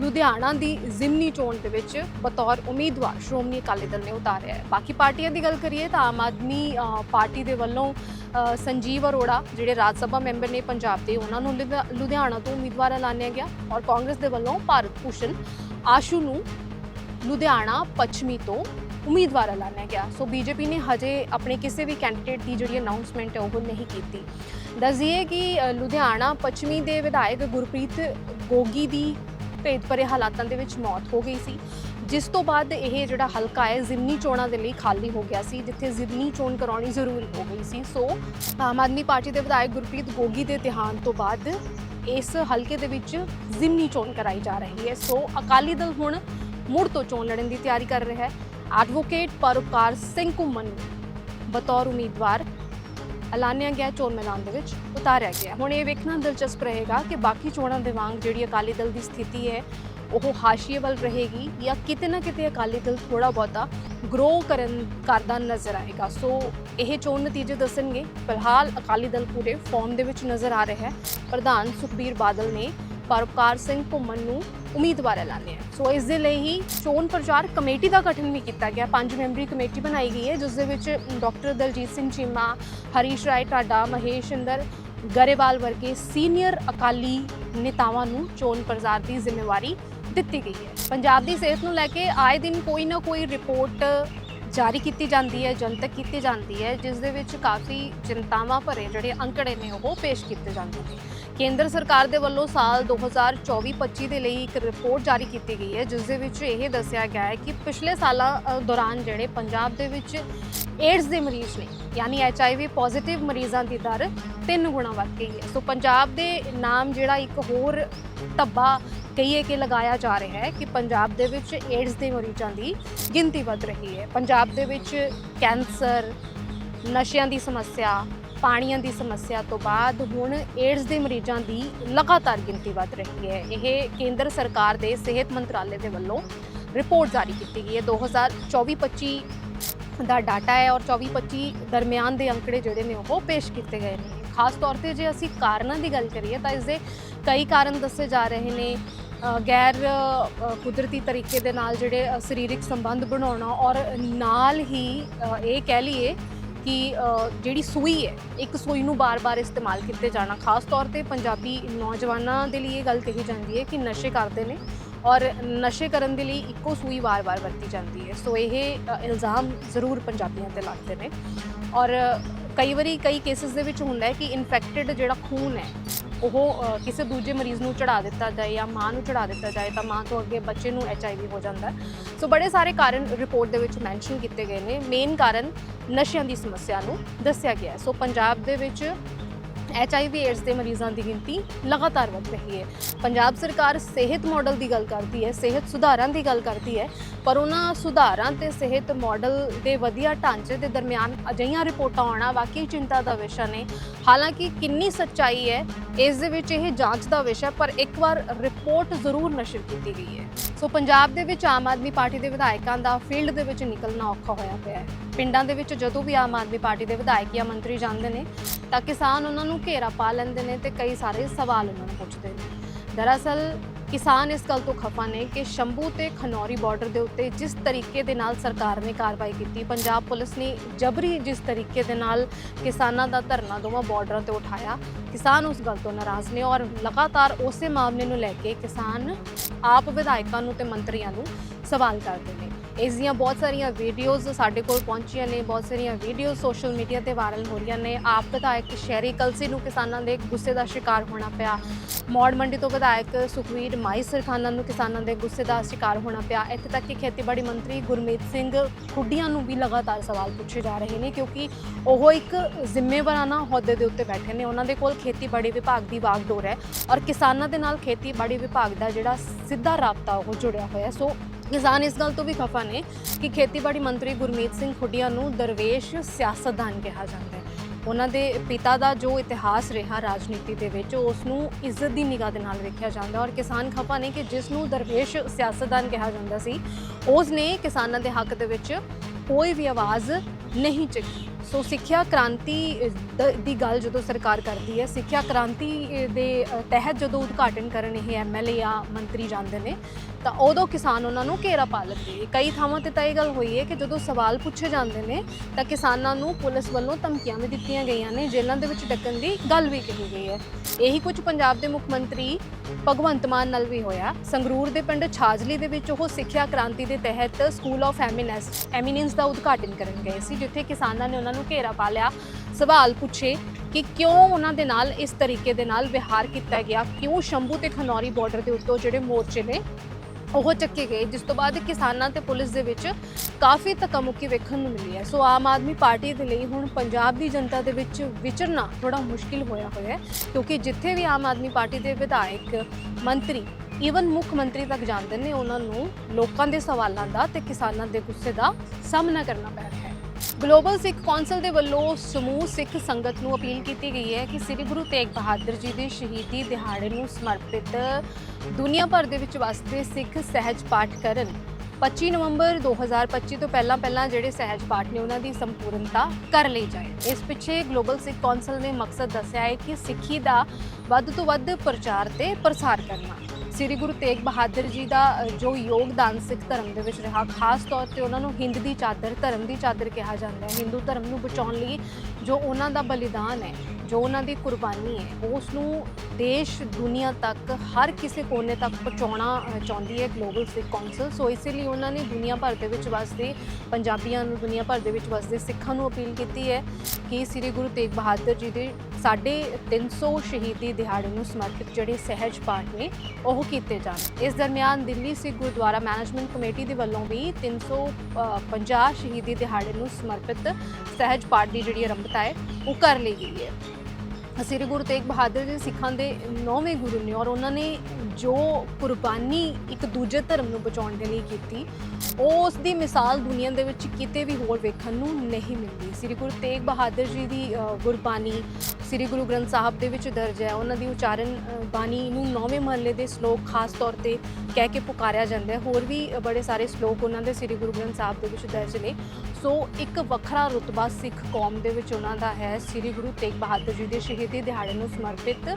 ਲੁਧਿਆਣਾ ਦੀ ਜ਼ਿਮਨੀ ਚੋਣ ਦੇ ਵਿੱਚ ਬਤੌਰ ਉਮੀਦਵਾਰ ਸ਼੍ਰੋਮਣੀ ਅਕਾਲੀ ਦਲ ਨੇ ਉਤਾਰਿਆ ਹੈ। ਬਾਕੀ ਪਾਰਟੀਆਂ ਦੀ ਗੱਲ ਕਰੀਏ ਤਾਂ ਆਮ ਆਦਮੀ ਪਾਰਟੀ ਦੇ ਵੱਲੋਂ ਸੰਜੀਵ ਅਰੋੜਾ ਜਿਹੜੇ ਰਾਜ ਸਭਾ ਮੈਂਬਰ ਨੇ ਪੰਜਾਬ ਦੇ, ਉਹਨਾਂ ਨੂੰ ਲੁਧਿਆ- ਲੁਧਿਆਣਾ ਤੋਂ ਉਮੀਦਵਾਰ ਐਲਾਨਿਆ ਗਿਆ ਔਰ ਕਾਂਗਰਸ ਦੇ ਵੱਲੋਂ ਭਾਰਤ ਭੂਸ਼ਣ ਆਸ਼ੂ ਨੂੰ ਲੁਧਿਆਣਾ ਪੱਛਮੀ ਤੋਂ ਉਮੀਦਵਾਰ ਐਲਾਨਿਆ ਗਿਆ। ਸੋ ਬੀਜੇਪੀ ਨੇ ਹਜੇ ਆਪਣੇ ਕਿਸੇ ਵੀ ਕੈਂਡੀਡੇਟ ਦੀ ਜਿਹੜੀ ਅਨਾਉਂਸਮੈਂਟ ਹੈ, ਉਹ ਨਹੀਂ ਕੀਤੀ। ਦੱਸੀਏ ਕਿ ਲੁਧਿਆਣਾ ਪੱਛਮੀ ਦੇ ਵਿਧਾਇਕ ਗੁਰਪ੍ਰੀਤ ਗੋਗੀ ਦੀ ਭੇਦ ਭਰੇ ਹਾਲਾਤਾਂ ਦੇ ਵਿੱਚ ਮੌਤ ਹੋ ਗਈ ਸੀ। ਜਿਸ ਤੋਂ ਬਾਅਦ ਇਹ ਜਿਹੜਾ ਹਲਕਾ ਹੈ, ਜ਼ਿਮਨੀ ਚੋਣਾਂ ਦੇ ਲਈ ਖਾਲੀ ਹੋ ਗਿਆ ਸੀ, ਜਿੱਥੇ ਜ਼ਿਮਨੀ ਚੋਣ ਕਰਾਉਣੀ ਜ਼ਰੂਰੀ ਹੋ ਗਈ ਸੀ। ਸੋ, ਆਮ ਆਦਮੀ ਪਾਰਟੀ ਦੇ ਵਿਧਾਇਕ ਗੁਰਪ੍ਰੀਤ ਗੋਗੀ ਦੇ ਦੇਹਾਂਤ ਤੋਂ ਬਾਅਦ ਇਸ ਹਲਕੇ ਦੇ ਵਿੱਚ ਜ਼ਿਮਨੀ ਚੋਣ ਕਰਾਈ ਜਾ ਰਹੀ ਹੈ। ਸੋ, ਅਕਾਲੀ ਦਲ ਹੁਣ ਮੁੜ ਤੋਂ ਚੋਣ ਲੜਨ ਦੀ ਤਿਆਰੀ ਕਰ ਰਿਹਾ ਹੈ। ਐਡਵੋਕੇਟ ਪਰਉਪਕਾਰ ਸਿੰਘ ਘੁੰਮਣ ਨੂੰ ਬਤੌਰ ਉਮੀਦਵਾਰ ਐਲਾਨਿਆ ਗਿਆ ਚੋਣ ਮੈਦਾਨ ਦੇ ਵਿੱਚ, ਉਤਾਰਿਆ ਗਿਆ ਹੁਣ ਇਹ ਵੇਖਣਾ ਦਿਲਚਸਪ ਰਹੇਗਾ ਕਿ ਬਾਕੀ ਚੋਣਾਂ ਦੇ ਵਾਂਗ ਜਿਹੜੀ ਅਕਾਲੀ ਦਲ ਦੀ ਸਥਿਤੀ ਹੈ, ਉਹ ਹਾਸ਼ੀਏ ਵੱਲ ਰਹੇਗੀ ਜਾਂ ਕਿਤੇ ਨਾ ਕਿਤੇ ਅਕਾਲੀ ਦਲ ਥੋੜਾ ਬਹੁਤਾ ਗਰੋ ਕਰਨ, ਕਰਦਾ ਨਜ਼ਰ ਆਏਗਾ। ਸੋ ਇਹ ਚੋਣ ਨਤੀਜੇ ਦੱਸਣਗੇ। ਫਿਲਹਾਲ ਅਕਾਲੀ ਦਲ ਪੂਰੇ ਫਾਰਮ ਦੇ ਵਿੱਚ ਨਜ਼ਰ ਆ ਰਿਹਾ ਹੈ। ਪ੍ਰਧਾਨ ਸੁਖਬੀਰ ਬਾਦਲ ਨੇ ਪਰਉਪਕਾਰ ਸਿੰਘ ਘੁੰਮਣ ਨੂੰ ਉਮੀਦਵਾਰ ਐਲਾਨਿਆ ਹੈ। ਸੋ ਇਸ ਦੇ ਲਈ ਹੀ ਚੋਣ ਪ੍ਰਚਾਰ ਕਮੇਟੀ ਦਾ ਗਠਨ ਵੀ ਕੀਤਾ ਗਿਆ। ਪੰਜ ਮੈਂਬਰੀ ਕਮੇਟੀ ਬਣਾਈ ਗਈ ਹੈ, ਜਿਸ ਦੇ ਵਿੱਚ ਡਾਕਟਰ ਦਲਜੀਤ ਸਿੰਘ ਚੀਮਾ, ਹਰੀਸ਼ ਰਾਏ ਟਾਡਾ ਮਹੇਸ਼ ਇੰਦਰ ਗਰੇਵਾਲ ਵਰਗੇ ਸੀਨੀਅਰ ਅਕਾਲੀ ਨੇਤਾਵਾਂ ਨੂੰ ਚੋਣ ਪ੍ਰਚਾਰ ਦੀ ਜ਼ਿੰਮੇਵਾਰੀ ਦਿੱਤੀ ਗਈ ਹੈ। ਪੰਜਾਬ ਦੀ ਸਿਹਤ ਨੂੰ ਲੈ ਕੇ ਆਏ ਦਿਨ ਕੋਈ ਨਾ ਕੋਈ ਰਿਪੋਰਟ ਜਾਰੀ ਕੀਤੀ ਜਾਂਦੀ ਹੈ, ਜਨਤਕ ਕੀਤੀ ਜਾਂਦੀ ਹੈ, ਜਿਸ ਦੇ ਵਿੱਚ ਕਾਫੀ ਚਿੰਤਾਵਾਂ ਭਰੇ ਜਿਹੜੇ ਅੰਕੜੇ ਨੇ ਉਹ ਪੇਸ਼ ਕੀਤੇ ਜਾਂਦੇ ਨੇ। ਕੇਂਦਰ ਸਰਕਾਰ ਦੇ ਵੱਲੋਂ ਸਾਲ 2024-25 ਦੇ ਲਈ ਇੱਕ ਰਿਪੋਰਟ ਜਾਰੀ ਕੀਤੀ ਗਈ ਹੈ, ਜਿਸ ਦੇ ਵਿੱਚ ਇਹ ਦੱਸਿਆ ਗਿਆ ਹੈ ਕਿ ਪਿਛਲੇ ਸਾਲਾਂ ਦੌਰਾਨ ਜਿਹੜੇ ਪੰਜਾਬ ਦੇ ਵਿੱਚ ਏਡਸ ਦੇ ਮਰੀਜ਼ ਨੇ, ਯਾਨੀ ਐਚਆਈਵੀ ਪੋਜ਼ਿਟਿਵ ਮਰੀਜ਼ਾਂ ਦੀ ਦਰ ਤਿੰਨ ਗੁਣਾ ਵੱਧ ਗਈ ਹੈ। ਸੋ ਪੰਜਾਬ ਦੇ ਨਾਮ ਜਿਹੜਾ ਇੱਕ ਹੋਰ ਧੱਬਾ ਕਹੀਏ ਕਿ ਲਗਾਇਆ ਜਾ ਰਿਹਾ ਹੈ ਕਿ ਪੰਜਾਬ ਦੇ ਵਿੱਚ ਏਡਸ ਦੇ ਮਰੀਜ਼ਾਂ ਦੀ ਗਿਣਤੀ ਵੱਧ ਰਹੀ ਹੈ। ਪੰਜਾਬ ਦੇ ਵਿੱਚ ਕੈਂਸਰ, ਨਸ਼ਿਆਂ ਦੀ ਸਮੱਸਿਆ ਪਾਣੀਆਂ ਦੀ ਸਮੱਸਿਆ ਤੋਂ ਬਾਅਦ ਹੁਣ ਏਡਸ ਦੇ ਮਰੀਜ਼ਾਂ ਦੀ ਲਗਾਤਾਰ ਗਿਣਤੀ ਵੱਧ ਰਹੀ ਹੈ। ਇਹ ਕੇਂਦਰ ਸਰਕਾਰ ਦੇ ਸਿਹਤ ਮੰਤਰਾਲੇ ਦੇ ਵੱਲੋਂ ਰਿਪੋਰਟ ਜਾਰੀ ਕੀਤੀ ਗਈ ਹੈ। 2024-25 ਦਾ ਡਾਟਾ ਹੈ ਔਰ 24-25 ਦਰਮਿਆਨ ਦੇ ਅੰਕੜੇ ਜਿਹੜੇ ਨੇ ਉਹ ਪੇਸ਼ ਕੀਤੇ ਗਏ ਨੇ। ਖਾਸ ਤੌਰ ਤੇ ਜੇ ਅਸੀਂ ਕਾਰਨਾਂ ਦੀ ਗੱਲ ਕਰੀਏ ਤਾਂ ਇਸ ਦੇ ਕਈ ਕਾਰਨ ਦੱਸੇ ਜਾ ਰਹੇ ਨੇ। ਗੈਰ ਕੁਦਰਤੀ ਤਰੀਕੇ ਦੇ ਨਾਲ ਜਿਹੜੇ ਸਰੀਰਕ ਸੰਬੰਧ ਬਣਾਉਣਾ ਔਰ ਨਾਲ ਹੀ ਇਹ ਕਹਿ ਲਈਏ ਕਿ ਜਿਹੜੀ ਸੂਈ ਹੈ, ਇੱਕ ਸੂਈ ਨੂੰ ਬਾਰ-ਬਾਰ ਇਸਤੇਮਾਲ ਕੀਤੇ ਜਾਣਾ, ਖਾਸ ਤੌਰ ਤੇ ਪੰਜਾਬੀ ਨੌਜਵਾਨਾਂ ਦੇ ਲਈ ਇਹ ਗੱਲ ਕਹੀ ਜਾਂਦੀ ਹੈ ਕਿ ਨਸ਼ੇ ਕਰਦੇ ਨੇ ਔਰ ਨਸ਼ੇ ਕਰਨ ਦੇ ਲਈ ਇੱਕੋ ਸੂਈ ਵਾਰ-ਵਾਰ ਵਰਤੀ ਜਾਂਦੀ ਹੈ। ਸੋ ਇਹ ਇਲਜ਼ਾਮ ਜ਼ਰੂਰ ਪੰਜਾਬੀਆਂ ਤੇ ਲੱਗਦੇ ਨੇ ਔਰ ਕਈ ਵਾਰੀ ਕਈ ਕੇਸਿਸ ਦੇ ਵਿੱਚ ਹੁੰਦਾ ਹੈ ਕਿ ਇਨਫੈਕਟਡ ਜਿਹੜਾ ਖੂਨ ਹੈ, ਉਹ ਕਿਸੇ ਦੂਜੇ ਮਰੀਜ਼ ਨੂੰ ਚੜਾ ਦਿੱਤਾ ਜਾਏ ਜਾਂ ਮਾਂ ਨੂੰ ਚੜਾ ਦਿੱਤਾ ਜਾਏ ਤਾਂ ਮਾਂ ਤੋਂ ਅੱਗੇ ਬੱਚੇ ਨੂੰ ਐਚਆਈਵੀ ਹੋ ਜਾਂਦਾ ਸੋ ਬੜੇ ਸਾਰੇ ਕਾਰਨ ਰਿਪੋਰਟ ਦੇ ਵਿੱਚ ਮੈਂਸ਼ਨ ਕੀਤੇ ਗਏ ਨੇ। ਮੇਨ ਕਾਰਨ ਨਸ਼ਿਆਂ ਦੀ ਸਮੱਸਿਆ ਨੂੰ ਦੱਸਿਆ ਗਿਆ ਸੋ ਪੰਜਾਬ ਦੇ ਵਿੱਚ ਐਚਆਈਵੀ ਏਡਸ ਦੇ ਮਰੀਜ਼ਾਂ ਦੀ ਗਿਣਤੀ ਲਗਾਤਾਰ ਵਧ ਰਹੀ ਹੈ। ਪੰਜਾਬ ਸਰਕਾਰ ਸਿਹਤ ਮਾਡਲ ਦੀ ਗੱਲ ਕਰਦੀ ਹੈ, ਸਿਹਤ ਸੁਧਾਰਾਂ ਦੀ ਗੱਲ ਕਰਦੀ ਹੈ, ਪਰ ਉਹਨਾਂ ਸੁਧਾਰਾਂ ਤੇ ਸਿਹਤ ਮਾਡਲ ਦੇ ਵਧੀਆ ਢਾਂਚੇ ਦੇ ਦਰਮਿਆਨ ਅਜਿਹੀਆਂ ਰਿਪੋਰਟਾਂ ਆਉਣਾ ਵਾਕਈ ਚਿੰਤਾ ਦਾ ਵਿਸ਼ਾ ਨੇ। ਹਾਲਾਂਕਿ ਕਿੰਨੀ ਸੱਚਾਈ ਹੈ, ਇਸ ਦੇ ਵਿੱਚ ਇਹ ਜਾਂਚ ਦਾ ਵਿਸ਼ਾ ਪਰ ਇੱਕ ਵਾਰ ਰਿਪੋਰਟ ਜ਼ਰੂਰ ਨਸ਼ਰ ਕੀਤੀ ਗਈ ਹੈ। ਸੋ ਪੰਜਾਬ ਦੇ ਵਿੱਚ ਆਮ ਆਦਮੀ ਪਾਰਟੀ ਦੇ ਵਿਧਾਇਕਾਂ ਦਾ ਫੀਲਡ ਦੇ ਵਿੱਚ ਨਿਕਲਣਾ ਔਖਾ ਹੋਇਆ ਪਿਆ ਹੈ। ਪਿੰਡਾਂ ਦੇ ਵਿੱਚ ਜਦੋਂ ਵੀ ਆਮ ਆਦਮੀ ਪਾਰਟੀ ਦੇ ਵਿਧਾਇਕ ਜਾਂ ਮੰਤਰੀ ਜਾਂਦੇ ਨੇ, ਤਾਂ ਕਿਸਾਨ ਉਹਨਾਂ ਨੂੰ ਘੇਰਾ ਪਾ ਲੈਂਦੇ ਨੇ ਤੇ ਕਈ ਸਾਰੇ ਸਵਾਲ ਉਹਨਾਂ ਨੂੰ ਪੁੱਛਦੇ ਨੇ। ਦਰਅਸਲ, ਕਿਸਾਨ ਇਸ ਗੱਲ ਤੋਂ ਖਫਾ ਨੇ ਕਿ ਸ਼ੰਭੂ ਤੇ ਖਨੌਰੀ ਬਾਰਡਰ ਦੇ ਉੱਤੇ ਜਿਸ ਤਰੀਕੇ ਦੇ ਨਾਲ ਸਰਕਾਰ ਨੇ ਕਾਰਵਾਈ ਕੀਤੀ, ਪੰਜਾਬ ਪੁਲਿਸ ਨੇ ਜਬਰੀ ਜਿਸ ਤਰੀਕੇ ਦੇ ਨਾਲ ਕਿਸਾਨਾਂ ਦਾ ਧਰਨਾ ਦੋਵਾਂ ਬਾਰਡਰਾਂ ਤੇ ਉਠਾਇਆ। ਕਿਸਾਨ ਉਸ ਗੱਲ ਤੋਂ ਨਾਰਾਜ਼ ਨੇ ਔਰ ਲਗਾਤਾਰ ਉਸੇ ਮਾਮਲੇ ਨੂੰ ਲੈ ਕੇ ਕਿਸਾਨ ਆਪ ਵਿਧਾਇਕਾਂ ਨੂੰ ਤੇ ਮੰਤਰੀਆਂ ਨੂੰ ਸਵਾਲ ਕਰਦੇ ਨੇ। ਇਸ ਦੀਆਂ ਬਹੁਤ ਸਾਰੀਆਂ ਵੀਡੀਓਜ਼ ਸਾਡੇ ਕੋਲ ਪਹੁੰਚੀਆਂ ਨੇ, ਬਹੁਤ ਸਾਰੀਆਂ ਵੀਡੀਓ ਸੋਸ਼ਲ ਮੀਡੀਆ ਤੇ ਵਾਇਰਲ ਹੋ ਰਹੀਆਂ ਨੇ। ਆਪ ਵਿਧਾਇਕ ਸ਼ਹਿਰੀ ਕਲਸੀ ਨੂੰ ਕਿਸਾਨਾਂ ਦੇ ਗੁੱਸੇ ਦਾ ਸ਼ਿਕਾਰ ਹੋਣਾ ਪਿਆ। ਮੌੜ ਮੰਡੀ ਤੋਂ ਵਿਧਾਇਕ ਸੁਖਵੀਰ ਮਾਈ ਸਰਖਾਨਾ ਨੂੰ ਕਿਸਾਨਾਂ ਦੇ ਗੁੱਸੇ ਦਾ ਸ਼ਿਕਾਰ ਹੋਣਾ ਪਿਆ। ਇੱਥੇ ਤੱਕ ਕਿ ਖੇਤੀਬਾੜੀ ਮੰਤਰੀ ਗੁਰਮੀਤ ਸਿੰਘ ਖੁੱਡੀਆਂ ਨੂੰ ਵੀ ਲਗਾਤਾਰ ਸਵਾਲ ਪੁੱਛੇ ਜਾ ਰਹੇ ਨੇ, ਕਿਉਂਕਿ ਉਹ ਇੱਕ ਜ਼ਿੰਮੇਵਾਰਾਨਾ ਅਹੁਦੇ ਦੇ ਉੱਤੇ ਬੈਠੇ ਨੇ। ਉਹਨਾਂ ਦੇ ਕੋਲ ਖੇਤੀਬਾੜੀ ਵਿਭਾਗ ਦੀ ਵਾਗਡੋਰ ਹੈ ਔਰ ਕਿਸਾਨਾਂ ਦੇ ਨਾਲ ਖੇਤੀਬਾੜੀ ਵਿਭਾਗ ਦਾ ਜਿਹੜਾ ਸਿੱਧਾ ਰਾਬਤਾ ਉਹ ਜੁੜਿਆ ਹੋਇਆ ਸੋ ਕਿਸਾਨ ਇਸ ਗੱਲ ਤੋਂ ਵੀ ਖਫਾ ਨੇ ਕਿ ਖੇਤੀਬਾੜੀ ਮੰਤਰੀ ਗੁਰਮੀਤ ਸਿੰਘ ਖੁੱਡੀਆਂ ਨੂੰ ਦਰਵੇਸ਼ ਸਿਆਸਤਦਾਨ ਕਿਹਾ ਜਾਂਦਾ ਹੈ। ਉਹਨਾਂ ਦੇ ਪਿਤਾ ਦਾ ਜੋ ਇਤਿਹਾਸ ਰਿਹਾ ਰਾਜਨੀਤੀ ਦੇ ਵਿੱਚ, ਉਸ ਨੂੰ ਇੱਜ਼ਤ ਦੀ ਨਿਗਾਹ ਦੇ ਨਾਲ ਵੇਖਿਆ ਜਾਂਦਾ ਔਰ ਕਿਸਾਨ ਖਫਾ ਨੇ ਕਿ ਜਿਸ ਨੂੰ ਦਰਵੇਸ਼ ਸਿਆਸਤਦਾਨ ਕਿਹਾ ਜਾਂਦਾ ਸੀ, ਉਸ ਨੇ ਕਿਸਾਨਾਂ ਦੇ ਹੱਕ ਦੇ ਵਿੱਚ ਕੋਈ ਵੀ ਆਵਾਜ਼ ਨਹੀਂ ਚੱਕੀ। ਸੋ ਸਿੱਖਿਆ ਕ੍ਰਾਂਤੀ ਦ- ਦੀ ਗੱਲ ਜਦੋਂ ਸਰਕਾਰ ਕਰਦੀ ਹੈ, ਸਿੱਖਿਆ ਕ੍ਰਾਂਤੀ ਦੇ ਤਹਿਤ ਜਦੋਂ ਉਦਘਾਟਨ ਕਰਨ ਇਹ ਐਮਐਲਏ ਜਾਂ ਮੰਤਰੀ ਜਾਂਦੇ ਨੇ, ਤਾਂ ਉਦੋਂ ਕਿਸਾਨ ਉਹਨਾਂ ਨੂੰ ਘੇਰਾ ਪਾ ਲੈਂਦੇ ਕਈ ਥਾਵਾਂ ਤੇ ਤਾਂ ਇਹ ਗੱਲ ਹੋਈ ਹੈ ਕਿ ਜਦੋਂ ਸਵਾਲ ਪੁੱਛੇ ਜਾਂਦੇ ਨੇ, ਤਾਂ ਕਿਸਾਨਾਂ ਨੂੰ ਪੁਲਿਸ ਵੱਲੋਂ ਧਮਕੀਆਂ ਵੀ ਦਿੱਤੀਆਂ ਗਈਆਂ ਨੇ, ਜੇਲ੍ਹਾਂ ਦੇ ਵਿੱਚ ਡੱਕਣ ਦੀ ਗੱਲ ਵੀ ਕਹੀ ਗਈ ਹੈ। ਇਹੀ ਕੁਝ ਪੰਜਾਬ ਦੇ ਮੁੱਖ ਮੰਤਰੀ ਭਗਵੰਤ ਮਾਨ ਨਾਲ ਵੀ ਹੋਇਆ। ਸੰਗਰੂਰ ਦੇ ਪਿੰਡ ਛਾਜਲੀ ਦੇ ਵਿੱਚ ਉਹ ਸਿੱਖਿਆ ਕ੍ਰਾਂਤੀ ਦੇ ਤਹਿਤ ਸਕੂਲ ਆਫ ਐਮਿਨੈਂਸ ਐਮਿਨੈਂਸ ਦਾ ਉਦਘਾਟਨ ਕਰਨ ਗਏ ਸੀ, ਜਿੱਥੇ ਕਿਸਾਨਾਂ ਨੇ ਉਹਨਾਂ ਨੂੰ ਘੇਰਾ ਪਾ ਲਿਆ। ਸਵਾਲ ਪੁੱਛੇ ਕਿ ਕਿਉਂ ਉਹਨਾਂ ਦੇ ਨਾਲ ਇਸ ਤਰੀਕੇ ਦੇ ਨਾਲ ਵਿਹਾਰ ਕੀਤਾ ਗਿਆ? ਕਿਉਂ ਸ਼ੰਭੂ ਤੇ ਖਨੌਰੀ ਬਾਰਡਰ ਦੇ ਉੱਤੋਂ ਜਿਹੜੇ ਮੋਰਚੇ ਨੇ, ਉਹ ਚੱਕੇ ਗਏ? ਜਿਸ ਤੋਂ ਬਾਅਦ ਕਿਸਾਨਾਂ ਤੇ ਪੁਲਿਸ ਦੇ ਵਿੱਚ ਕਾਫੀ ਤਕਮੁਕੀ ਵੇਖਣ ਨੂੰ ਮਿਲੀ ਹੈ। ਸੋ ਆਮ ਆਦਮੀ ਪਾਰਟੀ ਦੇ ਲਈ ਹੁਣ ਪੰਜਾਬ ਦੀ ਜਨਤਾ ਦੇ ਵਿੱਚ ਵਿਚਰਨਾ ਥੋੜਾ ਮੁਸ਼ਕਿਲ ਹੋਇਆ ਹੋਇਆ ਹੈ, ਕਿਉਂਕਿ ਜਿੱਥੇ ਵੀ ਆਮ ਆਦਮੀ ਪਾਰਟੀ ਦੇ ਵਿਧਾਇਕ, ਮੰਤਰੀ ਈਵਨ ਮੁੱਖ ਮੰਤਰੀ ਤੱਕ ਜਾਂਦੇ ਨੇ, ਉਹਨਾਂ ਨੂੰ ਲੋਕਾਂ ਦੇ ਸਵਾਲਾਂ ਦਾ ਤੇ ਕਿਸਾਨਾਂ ਦੇ ਗੁੱਸੇ ਦਾ ਸਾਹਮਣਾ ਕਰਨਾ ਪੈ ਰਿਹਾ ਹੈ। ਗਲੋਬਲ ਸਿੱਖ ਕੌਂਸਲ ਦੇ ਵੱਲੋਂ ਸਮੂਹ ਸਿੱਖ ਸੰਗਤ ਨੂੰ ਅਪੀਲ ਕੀਤੀ ਗਈ ਹੈ ਕਿ ਸ੍ਰੀ ਗੁਰੂ ਤੇਗ ਬਹਾਦਰ ਜੀ ਦੇ ਸ਼ਹੀਦੀ ਦਿਹਾੜੇ ਨੂੰ ਸਮਰਪਿਤ ਦੁਨੀਆ ਭਰ ਦੇ ਵਿੱਚ ਵਸਦੇ ਸਿੱਖ ਸਹਿਜ ਪਾਠ ਕਰਨ। 25 ਨਵੰਬਰ 2025 ਤੋਂ ਪਹਿਲਾਂ ਪਹਿਲਾਂ ਜਿਹੜੇ ਸਹਿਜ ਪਾਠ ਨੇ ਉਹਨਾਂ ਦੀ ਸੰਪੂਰਨਤਾ ਕਰ ਲਈ ਜਾਏ। ਇਸ ਪਿੱਛੇ ਗਲੋਬਲ ਸਿੱਖ ਕੌਂਸਲ ਨੇ ਮਕਸਦ ਦੱਸਿਆ ਹੈ ਕਿ ਸਿੱਖੀ ਦਾ ਵੱਧ ਤੋਂ ਵੱਧ ਪ੍ਰਚਾਰ ਤੇ ਪ੍ਰਸਾਰ ਕਰਨਾ। ਸ੍ਰੀ ਗੁਰੂ ਤੇਗ ਬਹਾਦਰ ਜੀ ਦਾ ਜੋ ਯੋਗਦਾਨ ਸਿੱਖ ਧਰਮ ਦੇ ਵਿੱਚ ਰਿਹਾ, ਖਾਸ ਤੌਰ ਤੇ ਉਹਨਾਂ ਨੂੰ ਹਿੰਦ ਦੀ ਚਾਦਰ, ਧਰਮ ਦੀ ਚਾਦਰ ਕਿਹਾ ਜਾਂਦਾ ਹੈ। ਹਿੰਦੂ ਧਰਮ ਨੂੰ ਬਚਾਉਣ ਲਈ ਜੋ ਉਹਨਾਂ ਦਾ ਬਲੀਦਾਨ ਹੈ ਜੋ ਉਹਨਾਂ ਦੀ ਕੁਰਬਾਨੀ ਹੈ, ਉਸ ਨੂੰ ਦੇਸ਼, ਦੁਨੀਆ ਤੱਕ, ਹਰ ਕਿਸੇ ਕੋਨੇ ਤੱਕ ਪਹੁੰਚਾਉਣਾ ਚਾਹੁੰਦੀ ਹੈ ਗਲੋਬਲ ਸਿੱਖ ਕੌਂਸਲ ਸੋ ਇਸੇ ਲਈ ਉਹਨਾਂ ਨੇ ਦੁਨੀਆ ਭਰ ਦੇ ਵਿੱਚ ਵਸਦੇ, ਪੰਜਾਬੀਆਂ ਨੂੰ ਦੁਨੀਆ ਭਰ ਦੇ ਵਿੱਚ ਵਸਦੇ ਸਿੱਖਾਂ ਨੂੰ ਅਪੀਲ ਕੀਤੀ ਹੈ ਕਿ ਸ੍ਰੀ ਗੁਰੂ ਤੇਗ ਬਹਾਦਰ ਜੀ ਦੇ ਸਾਢੇ 300 ਸ਼ਹੀਦੀ ਦਿਹਾੜੇ ਨੂੰ ਸਮਰਪਿਤ ਜਿਹੜੇ ਸਹਿਜ ਪਾਠ ਨੇ, ਉਹ ਕੀਤੇ ਜਾਣ। ਇਸ ਦਰਮਿਆਨ ਦਿੱਲੀ ਸਿੱਖ ਗੁਰਦੁਆਰਾ ਮੈਨੇਜਮੈਂਟ ਕਮੇਟੀ ਦੇ ਵੱਲੋਂ ਵੀ 350 ਸ਼ਹੀਦੀ ਦਿਹਾੜੇ ਨੂੰ ਸਮਰਪਿਤ ਸਹਿਜ ਪਾਠ ਦੀ ਜਿਹੜੀ ਆਰੰਭਤਾ ਹੈ, ਉਹ ਕਰ ਲਈ ਗਈ ਹੈ। ਸ੍ਰੀ ਗੁਰੂ ਤੇਗ ਬਹਾਦਰ ਜੀ ਸਿੱਖਾਂ ਦੇ ਨੌਵੇਂ ਗੁਰੂ ਨੇ ਔਰ ਉਹਨਾਂ ਨੇ ਜੋ ਕੁਰਬਾਨੀ ਇੱਕ ਦੂਜੇ ਧਰਮ ਨੂੰ ਬਚਾਉਣ ਦੇ ਲਈ ਕੀਤੀ ਉਸ ਦੀ ਮਿਸਾਲ ਦੁਨੀਆ ਦੇ ਵਿੱਚ ਕਿਤੇ ਵੀ ਹੋਰ ਵੇਖਣ ਨੂੰ ਨਹੀਂ ਮਿਲਦੀ। ਸ੍ਰੀ ਗੁਰੂ ਤੇਗ ਬਹਾਦਰ ਜੀ ਦੀ ਗੁਰਬਾਣੀ ਸ੍ਰੀ ਗੁਰੂ ਗ੍ਰੰਥ ਸਾਹਿਬ ਦੇ ਵਿੱਚ ਦਰਜ ਹੈ। ਉਹਨਾਂ ਦੀ ਉਚਾਰਨ ਬਾਣੀ ਨੂੰ ਨੌਵੇਂ ਮਹੱਲੇ ਦੇ ਸ਼ਲੋਕ ਖਾਸ ਤੌਰ ਤੇ ਕਹਿ ਕੇ ਪੁਕਾਰਿਆ ਜਾਂਦਾ ਹੈ। ਹੋਰ ਵੀ ਬੜੇ ਸਾਰੇ ਸ਼ਲੋਕ ਉਹਨਾਂ ਦੇ ਸ੍ਰੀ ਗੁਰੂ ਗ੍ਰੰਥ ਸਾਹਿਬ ਦੇ ਵਿੱਚ ਦਰਜ ਨੇ। ਸੋ ਇੱਕ ਵੱਖਰਾ ਰੁਤਬਾ ਸਿੱਖ ਕੌਮ ਦੇ ਵਿੱਚ ਉਹਨਾਂ ਦਾ ਹੈ। ਸ੍ਰੀ ਗੁਰੂ ਤੇਗ ਬਹਾਦਰ ਜੀ ਦੇ ਸ਼ਹੀਦੀ ਦਿਹਾੜੇ ਨੂੰ ਸਮਰਪਿਤ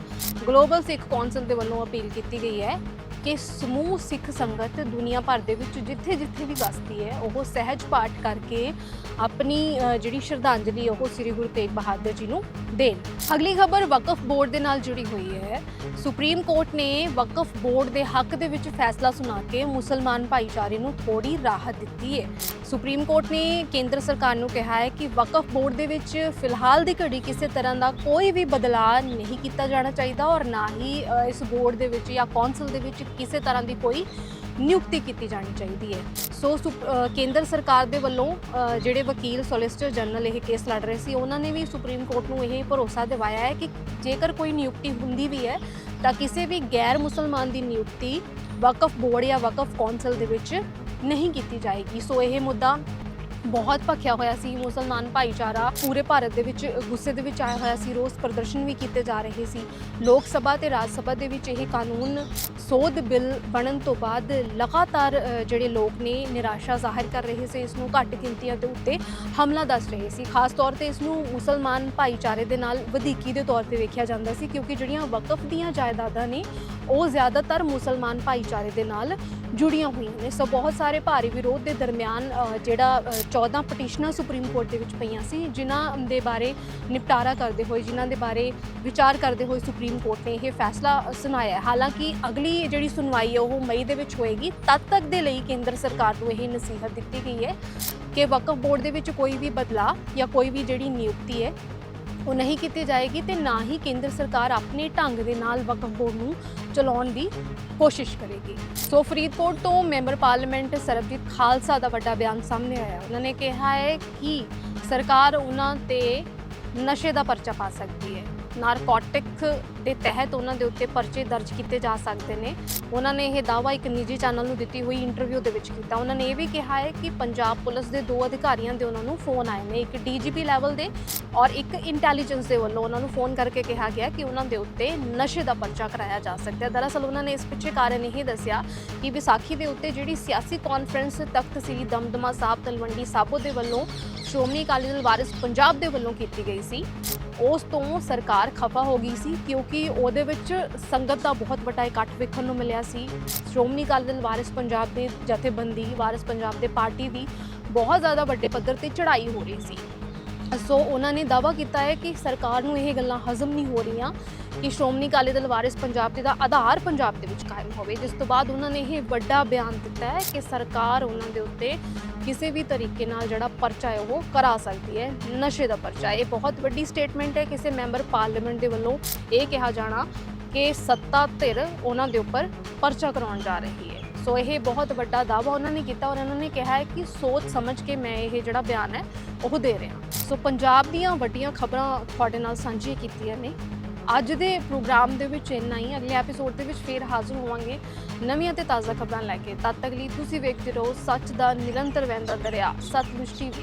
ਗਲੋਬਲ ਸਿੱਖ ਕੌਂਸਲ ਦੇ ਵੱਲੋਂ ਅਪੀਲ ਕੀਤੀ ਗਈ ਹੈ। ਕਿ ਸਮੂਹ ਸਿੱਖ ਸੰਗਤ ਦੁਨੀਆ ਭਰ ਦੇ ਵਿੱਚ ਜਿੱਥੇ ਜਿੱਥੇ ਵੀ ਵਸਦੀ ਹੈ, ਉਹ ਸਹਿਜ ਪਾਠ ਕਰਕੇ ਆਪਣੀ ਜਿਹੜੀ ਸ਼ਰਧਾਂਜਲੀ ਉਹ ਸ੍ਰੀ ਗੁਰੂ ਤੇਗ ਬਹਾਦਰ ਜੀ ਨੂੰ ਦੇਣ। ਅਗਲੀ ਖਬਰ ਵਕਫ ਬੋਰਡ ਦੇ ਨਾਲ ਜੁੜੀ ਹੋਈ ਹੈ। ਸੁਪਰੀਮ ਕੋਰਟ ਨੇ ਵਕਫ ਬੋਰਡ ਦੇ ਹੱਕ ਦੇ ਵਿੱਚ ਫੈਸਲਾ ਸੁਣਾ ਕੇ ਮੁਸਲਮਾਨ ਭਾਈਚਾਰੇ ਨੂੰ ਥੋੜੀ ਰਾਹਤ ਦਿੱਤੀ ਹੈ। ਸੁਪਰੀਮ ਕੋਰਟ ਨੇ ਕੇਂਦਰ ਸਰਕਾਰ ਨੂੰ ਕਿਹਾ ਹੈ ਕਿ ਵਕਫ ਬੋਰਡ ਦੇ ਵਿੱਚ ਫਿਲਹਾਲ ਦੀ ਘੜੀ ਕਿਸੇ ਤਰ੍ਹਾਂ ਦਾ ਕੋਈ ਵੀ ਬਦਲਾਅ ਨਹੀਂ ਕੀਤਾ ਜਾਣਾ ਚਾਹੀਦਾ ਔਰ ਨਾ ਹੀ ਇਸ ਬੋਰਡ ਦੇ ਵਿੱਚ ਜਾਂ ਕੌਂਸਲ ਦੇ ਵਿੱਚ ਕਿਸੇ ਤਰ੍ਹਾਂ ਦੀ ਕੋਈ ਨਿਯੁਕਤੀ ਕੀਤੀ ਜਾਣੀ ਚਾਹੀਦੀ ਹੈ। ਸੋ ਸੁਪ- ਕੇਂਦਰ ਸਰਕਾਰ ਦੇ ਵੱਲੋਂ ਜਿਹੜੇ ਵਕੀਲ ਸੋਲਿਸਟਰ ਜਨਰਲ ਇਹ ਕੇਸ ਲੜ ਰਹੇ ਸੀ, ਉਹਨਾਂ ਨੇ ਵੀ ਸੁਪਰੀਮ ਕੋਰਟ ਨੂੰ ਇਹ ਭਰੋਸਾ ਦਿਵਾਇਆ ਹੈ ਕਿ ਜੇਕਰ ਕੋਈ ਨਿਯੁਕਤੀ ਹੁੰਦੀ ਵੀ ਹੈ, ਤਾਂ ਕਿਸੇ ਵੀ ਗੈਰ ਮੁਸਲਮਾਨ ਦੀ ਨਿਯੁਕਤੀ ਵਕਫ ਬੋਰਡ ਜਾਂ ਵਕਫ ਕੌਂਸਲ ਦੇ ਵਿੱਚ ਨਹੀਂ ਕੀਤੀ ਜਾਏਗੀ। ਸੋ ਇਹ ਮੁੱਦਾ ਬਹੁਤ ਭਖਿਆ ਹੋਇਆ ਸੀ ਮੁਸਲਮਾਨ ਭਾਈਚਾਰਾ ਪੂਰੇ ਭਾਰਤ ਦੇ ਵਿੱਚ, ਗੁੱਸੇ ਦੇ ਵਿੱਚ ਆਇਆ ਹੋਇਆ ਸੀ, ਰੋਸ ਪ੍ਰਦਰਸ਼ਨ ਵੀ ਕੀਤੇ ਜਾ ਰਹੇ ਸੀ। ਲੋਕ ਸਭਾ ਤੇ ਰਾਜ ਸਭਾ ਦੇ ਵਿੱਚ ਇਹ ਕਾਨੂੰਨ ਸੋਧ ਬਿੱਲ ਬਣਨ ਤੋਂ ਬਾਅਦ ਲਗਾਤਾਰ ਜਿਹੜੇ ਲੋਕ ਨੇ ਨਿਰਾਸ਼ਾ ਜ਼ਾਹਿਰ ਕਰ ਰਹੇ ਸੀ, ਇਸ ਨੂੰ ਘੱਟ ਗਿਣਤੀਆਂ ਦੇ ਉੱਤੇ ਹਮਲਾ ਦੱਸ ਰਹੇ ਸੀ। ਖਾਸ ਤੌਰ ਤੇ ਇਸ ਨੂੰ ਮੁਸਲਮਾਨ ਭਾਈਚਾਰੇ ਦੇ ਨਾਲ ਵਧੀਕੀ ਦੇ ਤੌਰ ਤੇ ਵੇਖਿਆ ਜਾਂਦਾ ਸੀ, ਕਿਉਂਕਿ ਜਿਹੜੀਆਂ ਵਕਫ ਦੀਆਂ ਜਾਇਦਾਦਾਂ ਨੇ ਉਹ ਜ਼ਿਆਦਾਤਰ ਮੁਸਲਮਾਨ ਭਾਈਚਾਰੇ ਦੇ ਨਾਲ ਜੁੜੀਆਂ ਹੋਈਆਂ ਨੇ। ਸੋ ਬਹੁਤ ਸਾਰੇ ਭਾਰੀ ਵਿਰੋਧ ਦੇ ਦਰਮਿਆਨ ਜਿਹੜਾ ਅ, 14 ਪਟੀਸ਼ਨਾਂ ਸੁਪਰੀਮ ਕੋਰਟ ਦੇ ਵਿੱਚ ਪਈਆਂ ਸੀ ਜਿਨ੍ਹਾਂ ਦੇ ਬਾਰੇ ਨਿਪਟਾਰਾ ਕਰਦੇ ਹੋਏ ਜਿਨ੍ਹਾਂ ਦੇ ਬਾਰੇ ਵਿਚਾਰ ਕਰਦੇ ਹੋਏ ਸੁਪਰੀਮ ਕੋਰਟ ਨੇ ਇਹ ਫੈਸਲਾ ਸੁਣਾਇਆ ਹਾਲਾਂਕਿ ਅਗਲੀ ਜਿਹੜੀ ਸੁਣਵਾਈ ਹੈ ਉਹ ਮਈ ਦੇ ਵਿੱਚ ਹੋਏਗੀ। ਤਦ ਤੱਕ ਦੇ ਲਈ ਕੇਂਦਰ ਸਰਕਾਰ ਨੂੰ ਇਹ ਨਸੀਹਤ ਦਿੱਤੀ ਗਈ ਹੈ ਕਿ ਵਕਫ ਬੋਰਡ ਦੇ ਵਿੱਚ ਕੋਈ ਵੀ ਬਦਲਾਅ ਜਾਂ ਕੋਈ ਵੀ ਜਿਹੜੀ ਨਿਯੁਕਤੀ ਹੈ ਉਹ ਨਹੀਂ ਕੀਤੀ ਜਾਏਗੀ ਤੇ ਨਾ ਹੀ ਕੇਂਦਰ ਸਰਕਾਰ ਆਪਣੇ ਢੰਗ ਦੇ ਨਾਲ ਵਕਫ ਬੋਰਡ ਨੂੰ ਚਲਾਉਣ ਦੀ ਕੋਸ਼ਿਸ਼ ਕਰੇਗੀ। ਸੋ ਫਰੀਦਕੋਟ ਤੋਂ ਮੈਂਬਰ ਪਾਰਲੀਮੈਂਟ ਸਰਬਜੀਤ ਖਾਲਸਾ ਦਾ ਵੱਡਾ ਬਿਆਨ ਸਾਹਮਣੇ ਆਇਆ। ਉਹਨਾਂ ਨੇ ਕਿਹਾ ਹੈ ਕਿ ਸਰਕਾਰ ਉਹਨਾਂ ਤੇ ਨਸ਼ੇ ਦਾ ਪਰਚਾ ਪਾ ਸਕਦੀ ਹੈ। ਨਾਰਕੋਟਿਕ ਦੇ ਤਹਿਤ ਉਹਨਾਂ ਦੇ ਉੱਤੇ ਪਰਚੇ ਦਰਜ ਕੀਤੇ ਜਾ ਸਕਦੇ ਨੇ। ਉਹਨਾਂ ਨੇ ਇਹ ਦਾਅਵਾ ਇੱਕ ਨਿੱਜੀ ਚੈਨਲ ਨੂੰ ਦਿੱਤੀ ਹੋਈ ਇੰਟਰਵਿਊ ਦੇ ਵਿੱਚ ਕੀਤਾ। ਉਹਨਾਂ ਨੇ ਇਹ ਵੀ ਕਿਹਾ ਹੈ ਕਿ ਪੰਜਾਬ ਪੁਲਿਸ ਦੇ ਦੋ ਅਧਿਕਾਰੀਆਂ ਦੇ ਉਹਨਾਂ ਨੂੰ ਫੋਨ ਆਏ ਨੇ, ਇੱਕ ਡੀਜੀਪੀ ਲੈਵਲ ਦੇ ਔਰ ਇੱਕ ਇੰਟੈਲੀਜੈਂਸ ਦੇ ਵੱਲੋਂ ਉਹਨਾਂ ਨੂੰ ਫੋਨ ਕਰਕੇ ਕਿਹਾ ਗਿਆ ਕਿ ਉਹਨਾਂ ਦੇ ਉੱਤੇ ਨਸ਼ੇ ਦਾ ਪਰਚਾ ਕਰਾਇਆ ਜਾ ਸਕਦਾ ਹੈ। ਦਰਅਸਲ ਉਹਨਾਂ ਨੇ ਇਸ ਪਿੱਛੇ ਕਾਰਨ ਇਹ ਦੱਸਿਆ ਕਿ ਵਿਸਾਖੀ ਦੇ ਉੱਤੇ ਜਿਹੜੀ ਸਿਆਸੀ ਕਾਨਫਰੰਸ ਤਖਤ ਸ੍ਰੀ ਦਮਦਮਾ ਸਾਹਿਬ ਤਲਵੰਡੀ ਸਾਬੋ ਦੇ ਵੱਲੋਂ ਸ਼੍ਰੋਮਣੀ ਅਕਾਲੀ ਦਲ ਵਾਰਿਸ ਪੰਜਾਬ ਦੇ ਵੱਲੋਂ ਕੀਤੀ ਗਈ ਸੀ। ਉਸ ਤੋਂ ਸਰਕਾਰ ਖਫਾ ਹੋ ਗਈ ਸੀ ਕਿਉਂਕਿ ਉਹਦੇ ਵਿੱਚ ਸੰਗਤ ਦਾ ਬਹੁਤ ਵੱਡਾ ਇਕੱਠ ਵੇਖਣ ਨੂੰ ਮਿਲਿਆ ਸੀ। ਸ਼੍ਰੋਮਣੀ ਅਕਾਲੀ ਦਲ ਵਾਰਿਸ ਪੰਜਾਬ ਦੇ ਜਥੇਬੰਦੀ, ਵਾਰਿਸ ਪੰਜਾਬ ਦੇ ਪਾਰਟੀ ਦੀ ਬਹੁਤ ਜ਼ਿਆਦਾ ਵੱਡੇ ਪੱਧਰ ਤੇ ਚੜ੍ਹਾਈ ਹੋ ਰਹੀ ਸੀ। ਸੋ ਉਹਨਾਂ ਨੇ ਦਾਅਵਾ ਕੀਤਾ ਹੈ ਕਿ ਸਰਕਾਰ ਨੂੰ ਇਹ ਗੱਲਾਂ ਹਜ਼ਮ ਨਹੀਂ ਹੋ ਰਹੀਆਂ ਕਿ ਸ਼੍ਰੋਮਣੀ ਅਕਾਲੀ ਦਲ ਵਾਰਿਸ ਪੰਜਾਬ ਦੇ ਦਾ ਆਧਾਰ ਪੰਜਾਬ ਦੇ ਵਿੱਚ ਕਾਇਮ ਹੋਵੇ। ਜਿਸ ਤੋਂ ਬਾਅਦ ਉਹਨਾਂ ਨੇ ਇਹ ਵੱਡਾ ਬਿਆਨ ਦਿੱਤਾ ਹੈ ਕਿ ਸਰਕਾਰ ਉਹਨਾਂ ਦੇ ਉੱਤੇ ਕਿਸੇ ਵੀ ਤਰੀਕੇ ਨਾਲ ਜਿਹੜਾ ਪਰਚਾ ਹੈ ਉਹ ਕਰਾ ਸਕਦੀ ਹੈ, ਨਸ਼ੇ ਦਾ ਪਰਚਾ ਇਹ ਬਹੁਤ ਵੱਡੀ ਸਟੇਟਮੈਂਟ ਹੈ ਕਿਸੇ ਮੈਂਬਰ ਪਾਰਲੀਮੈਂਟ ਦੇ ਵੱਲੋਂ ਇਹ ਕਿਹਾ ਜਾਣਾ ਕਿ ਸੱਤਾ ਧਿਰ ਉਹਨਾਂ ਦੇ ਉੱਪਰ ਪਰਚਾ ਕਰਾਉਣ ਜਾ ਰਹੀ ਹੈ। ਸੋ ਇਹ ਬਹੁਤ ਵੱਡਾ ਦਾਅਵਾ ਉਹਨਾਂ ਨੇ ਕੀਤਾ ਔਰ ਉਹਨਾਂ ਨੇ ਕਿਹਾ ਹੈ ਕਿ ਸੋਚ ਸਮਝ ਕੇ ਮੈਂ ਇਹ ਜਿਹੜਾ ਬਿਆਨ ਹੈ ਉਹ ਦੇ ਰਿਹਾ। ਸੋ ਪੰਜਾਬ ਦੀਆਂ ਵੱਡੀਆਂ ਖਬਰਾਂ ਤੁਹਾਡੇ ਨਾਲ ਸਾਂਝੀਆਂ ਕੀਤੀਆਂ ਨੇ। ਅੱਜ ਦੇ ਪ੍ਰੋਗਰਾਮ ਦੇ ਵਿੱਚ ਇੰਨਾ ਹੀ। ਅਗਲੇ ਐਪੀਸੋਡ ਦੇ ਵਿੱਚ ਫੇਰ ਹਾਜ਼ਰ ਹੋਵਾਂਗੇ ਨਵੀਆਂ ਤੇ ਤਾਜ਼ਾ ਖਬਰਾਂ ਲੈ ਕੇ। ਤਦ ਤੱਕ ਲਈ ਤੁਸੀਂ ਵੇਖਦੇ ਰਹੋ ਸੱਚ ਦਾ ਨਿਰੰਤਰ ਵਹਿੰਦਾ ਦਰਿਆ, ਸਤਲੁਜ ਟੀਵੀ।